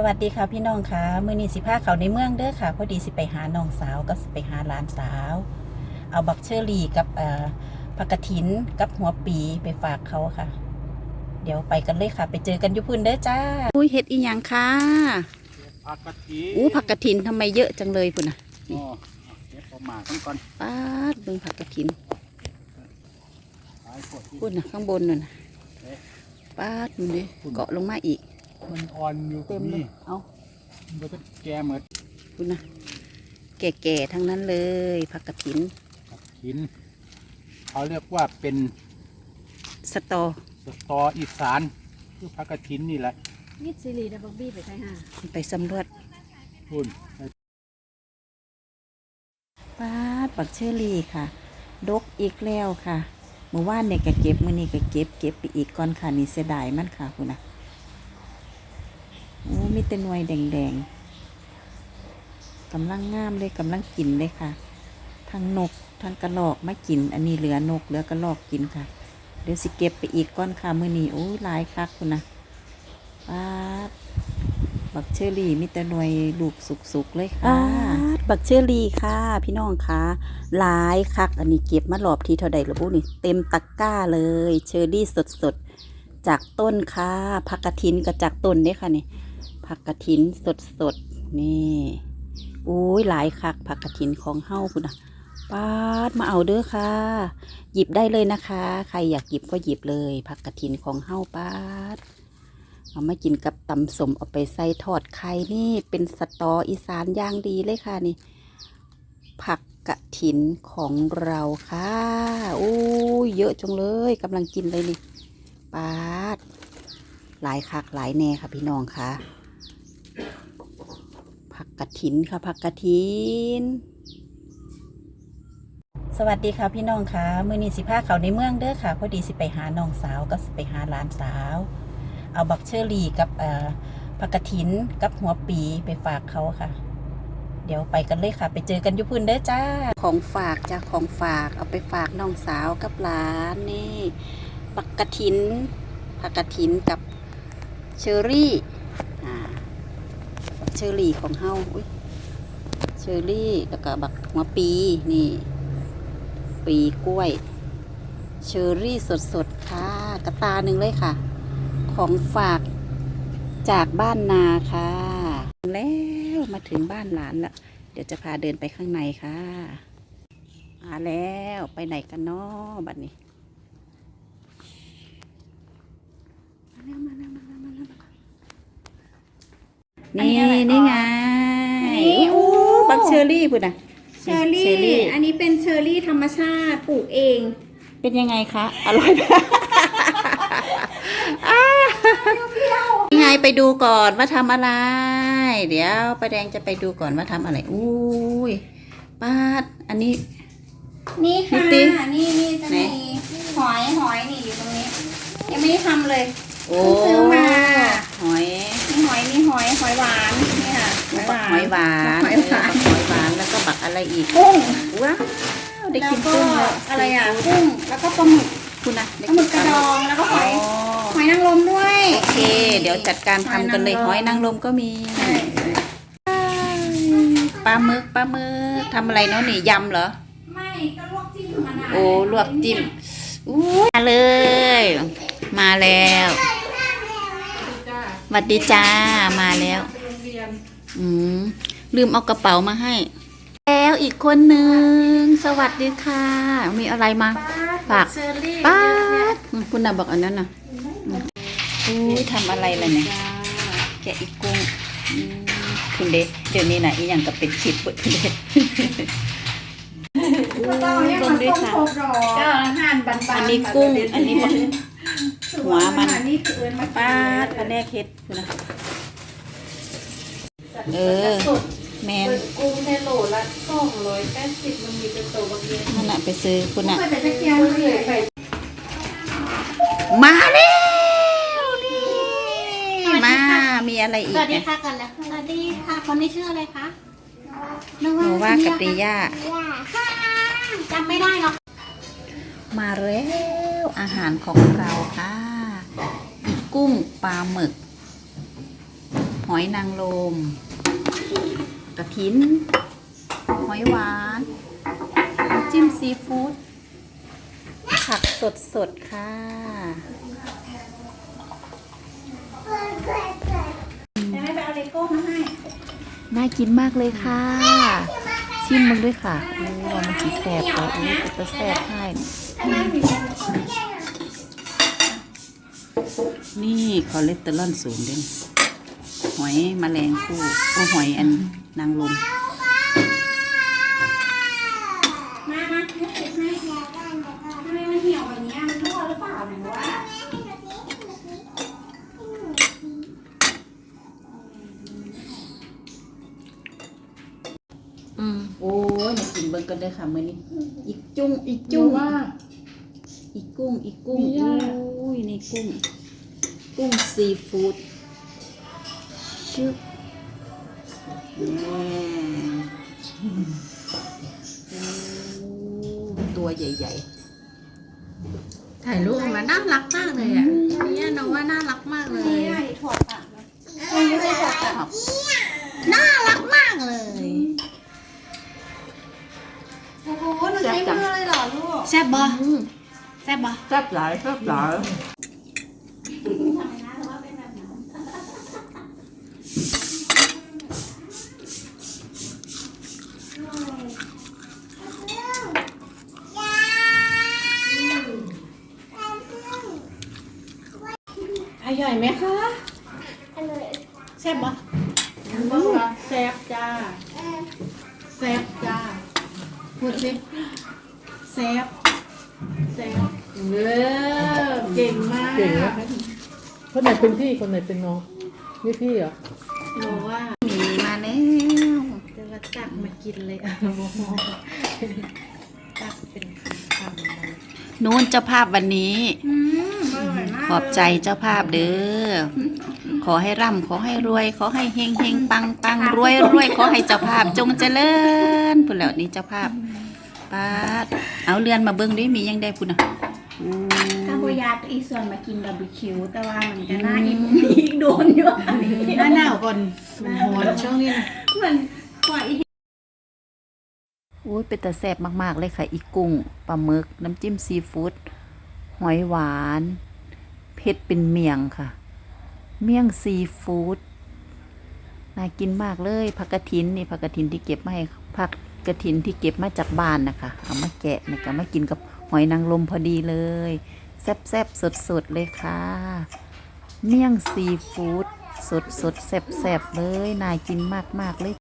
สวัสดีค่ะพี่น้องค่ะมือนี้สิพาเขาในเมืองเด้อค่ะพอดีสิไปหาน้องสาวก็สิไปหาหลานสาว เอาบักเชอรี่กับเอ่อผักกระถินกับหัวปีไปฝากเขาค่ะ เดี๋ยวไปกันเลยค่ะ ไปเจอกันอยุพื้นเด้อจ้าอุ้ยเฮ็ดอีหยังค่ะผักกะทิอู้ผักกระถินทำไมเยอะจังเลยพุ่นน่ะอ๋อเก็บเอามาทั้งก่อนป้าดเบิ่งผักกระถินหลายขวดที่พุ่นน่ะข้างบนน่ะนะป้าดมันดิเกาะลงมาอีก มันอ่อนอยู่เต็มเลยนี่เอามันก็แก่เหมือนพุ่นน่ะแก่ๆทั้งนั้นเลยผักกระถินผักหิน เขาเรียกว่าเป็นสตอสตออีสานคือผักกะทินนี่แหละนี่ซีรีส์ดับเบิลบี้ไปใช่ฮะไปสำรวจคุณป้าดปักเชอรี่ค่ะ ดกอีกแล้วค่ะเมื่อวานเนี่ยก็เก็บมื้อนี้ก็เก็บเก็บไปอีกก่อนค่ะนี่เสียดายมันค่ะคุณนะโอ้ มีแต่หน่วยแดงๆกำลังงามเลยกำลังกินเลยค่ะ ทั้งนกทั้งกระรอกมากิน อันนี้เหลือนกเหลือกระรอกกินค่ะ เดี๋ยวสิเก็บไปอีกก้อนค่ะมือนี้โอ้ยลายคักคุณนะป้าบักเชอรี่มีแต่หน่วยลูกสุกๆเลยค่ะบักเชอรี่ค่ะ พี่น้องค่ะหลายคัก อันนี้เก็บมาหลอบทีเท่าใดหรือบุนี่เต็มตะกร้าเลยเชอรี่สดๆจากต้นค่ะผักกระถินก็จากต้นเด้ค่ะนี่ ผักกระถินสดๆนี่อุ้ยหลายคักผักกระถินของเฮ้าคุณนะป้าดมาเอาเด้อค่ะ หยิบได้เลยนะคะ ใครอยากหยิบก็หยิบเลยผักกระถินของเฮ้าป้าดเอามากินกับตำสมเอาไปใส่ทอดไข่นี่เป็นสตออีสานย่างดีเลยค่ะนี่ ผักกระถินของเราค่ะอู้ยเยอะจังเลยกำลังกินเลยนี่ปาดหลายคักหลายแน่ค่ะพี่น้องค่ะ กระถินค่ะผักกระถิน สวัสดีค่ะพี่น้องค่ะมือนี้สิพาเขาในเมืองเด้อค่ะ พอดีสิไปหาน้องสาวก็สิไปหาหลานสาว เอาบักเชอรี่กับผักกระถินกับหัวปีไปฝากเขาค่ะ เดี๋ยวไปกันเลยค่ะ ไปเจอกันยุพื้นเด้อจ้า ของฝากจ้าของฝากเอาไปฝากน้องสาวกับหลานนี่บักกระถินผักกระถินกับเชอรี่ เชอรี่ของเฮาอุ้ยเชอรี่แล้วก็บักหัวปีนี่ ปีกล้วย เชอรี่สดๆค่ะกระตาหนึ่งเลยค่ะ ของฝากจากบ้านนาค่ะแล้วมาถึงบ้านหลานแล้วเดี๋ยวจะพาเดินไปข้างในค่ะมาแล้วไปไหนกันเนาะบัดนี้ มาแล้วมาแล้วมาแล้ว นี่นี่ไงอันนี้โอ้บักเชอรี่พุ่นนะเชอรี่ อันนี้เป็นเชอรี่ธรรมชาติปลูกเอง เป็นยังไงคะอร่อยไหม อ่ายังไงไปดูก่อนว่าทำอะไร เดี๋ยวป้าแดงจะไปดูก่อนว่าทำอะไรอุ้ยป้าดอันนี้ นี่ค่ะนี่ติ๊งนี่นี่จะไหน มีหอยหอยนี่อยู่ตรงนี้ ยังไม่ได้ทำเลย โอ้เพิ่งซื้อมา หอยมีห อยมีหอยหอยหวานนี่ค่ะหอยหบักวานหอยหวานหอยหวานเออบักหอยหวานแล้วก็บักอะไรอีกกุ้งว้าวได้แล้วกินก็กุ้งแล้วอะไรอะกุ้งแล้วก็ปลาหมึกคุณนะปลาหมึกกระดองแล้วก็หอยหอยนางรมด้วย โอเค เดี๋ยวจัดการทำกันเลยหหออยยนางนางรรมมก็มีใช่ปลาหมึกปลาหมึกทำอะไรเนาะนี่ยำเหรอไม่ก็ลวกจิ้มมะนาวโอ้ลวกจิ้มอู้มาเลย มาแล้ว สวัสดีจ้ามาแล้ว อืมลืมเอากระเป๋ามาให้ แล้วอีกคนหนึ่งสวัสดีค่ะ มีอะไรมาฝากเชอรี่ป้าดคุณน่ะบอกอันนั้นน่ะอู้ยทำอะไรล่ะเนี่ยแกะอีกกุ้งอืมคุณเดเดี๋ยวนี้นะอีหยังกับเป็นชิปเปิดคุณเดก็ต้องให้มันต้มครบรอก็อาหารบานๆอันนี้กุ้ง อันนี้บอก หัวมันอันนี้คือเอิญมาป้าดพะแนกเฮ็ดคุณนะเออแมนเปิดกุ้งในโหลละสองร้อยแปดสิบมันมีเป็นตัวบางเย็นนั่นน่ะไปซื้อคุณน่ะเคยไปตะเกียงเลยไปมาแล้วนี่มามีอะไรอีสกวัสดีเนี่ยค่ะกันแล้วสวัสดีค่ะคนนี้ชื่ออะไรคะหนูว่ากับปิย่าจำไม่ได้หรอกมาแล้วอาหารของเราค่ะอี กกุ้งปลาหมึก หอยนางรมกระถินหอยหวานน้ำจิ้มซีฟู้ดผักสดสดๆค่ะจะให้ไปเอาเลโก้มาให้น่ากินมากเลยค่ะ ชิมมึงด้วยค่ะโอ้ว่ามันสีแสบเลยโอ้ยจะแสบให้ นี่คอเลสเตอรอลสูงเด้งหอยแมลงภู่โอ้หอยอันนางรมมามาให้ติดให้ทำไมมันเหี่ยวแบบนี้มันรั่วหรือเปล่าหนูว่าอืมโอ้ยอยากกินเบิร์กันเลยค่ะมื้อนี้อีกจุ้งอีกจุ้งอีกกุ้งอีกกุ้งโอ้ยนี่กุ้ง กุ้งซีฟู้ดชึบแม่โอ้ตัวใหญ่ถ่ายรูปมาน่ารักมากเลยอะเนี่ยน้องว่าน่ารักมากเลยนี่ไอ้ถั่วตัดนะไม่ใช่ถั่วตัดๆครับน่ารักมากเลยโอ้โหหนูใช้มือเลยเหรอลูกแซ่บบ่แซ่บบ่ แซ่บหลายแซ่บหลาย ทำไมนะแต่ว่าเป็นแบบนั้น อ ร่อยไหมคะแซ่บบ่แซ่บจ้าแซ่บจ้าพูดสิแซ่บแซ่บเออเก่งมากเก่งนะ คนไหนเป็นพี่คนไหนเป็นน้องนี่พี่เหรอหนูว่ามีมาแล้วจะมาตักมากินเลยอะตักเป็นคำๆเลย นู้นเจ้าภาพวันนี้ อืมอร่อยมาก ขอบใจเจ้าภาพเด้อ ขอให้ร่ำขอให้รวย ขอให้เฮงเฮงปังปังรวยรวยขอให้เจ้าภาพจงเจริญพุ่นแล้วนี่เจ้าภาพปาดเอาเรือนมาเบิ้งด้วยมียังได้พุ่นอะอู้ถ้าโบยาตัวอีส่วนมากินบาร์บีคิว แต่ว่ามันก็น่าอีกอีกโดนอยู่หน้าหนาวก่อนมันโหดช่วงนี้นะเหมือนกว่าอีกอุ้ยเป็นแต่แซ่บมาก ๆ เลยค่ะ อีกุ้งปลาหมึก น้ำจิ้มซีฟู้ดหอยหวาน เผ็ดเป็นเมียงค่ะ เมี่ยงซีฟู้ดน่ากินมากเลยผักกระถินนี่ผักกระถินที่เก็บมาให้ผักกระถินที่เก็บมาจากบ้านนะคะ เอามาแกะนะคะมากินกับหอยนางรมพอดีเลย แซ่บๆสดๆเลยค่ะ เมี่ยงซีฟู้ดสดๆแซ่บๆเลยน่ากินมากๆเลย